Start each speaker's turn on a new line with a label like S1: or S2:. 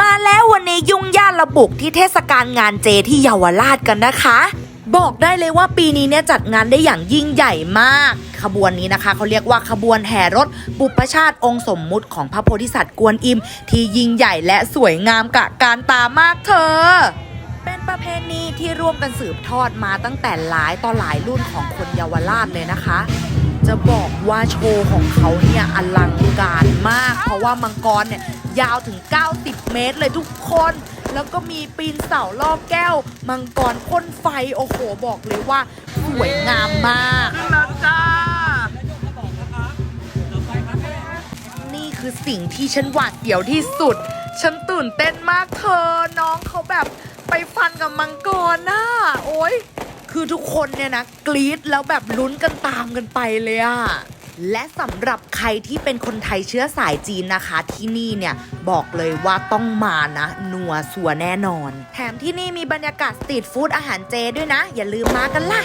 S1: มาแล้ววันนี้ยุ่งย่านระบุกที่เทศกาลงานเจที่เยาวราชกันนะคะ บอกได้เลยว่าปีนี้เนี่ยจัดงานได้อย่างยิ่งใหญ่มาก ขบวนนี้นะคะเขาเรียกว่าขบวนแห่รถบุพชาติองค์สมมุติของพระโพธิสัตว์กวนอิม ที่ยิ่งใหญ่และสวยงามกะการตามากเธอ เป็นประเพณีที่ร่วมกันสืบทอดมาตั้งแต่หลายต่อหลายรุ่นของคนเยาวราชเลยนะคะจะบอกว่าโชว์ของเขาเนี่ยอลังการมาก เพราะว่ามังกรเนี่ย ยาวถึง 90 เมตรเลยทุกคน แล้วก็มีปีนเสาล่อแก้ว มังกรพ่นไฟ โอ้โห บอกเลยว่าสวยงามมาก
S2: แล้วจ้า
S1: นี่คือสิ่งที่ฉันหวาดเสียวที่สุด ฉันตื่นเต้นมากเธอ น้องเขาแบบไปฟันกับมังกรน่ะโอ้ยคือทุกคนเนี่ยนะ กรี๊ดแล้วแบบลุ้นกันตามกันไปเลยอะ และสำหรับใครที่เป็นคนไทยเชื้อสายจีนนะคะ ที่นี่เนี่ยบอกเลยว่าต้องมานะนัวสัวแน่นอน แถมที่นี่มีบรรยากาศสตรีทฟู้ดอาหารเจด้วยนะ อย่าลืมมากันล่ะ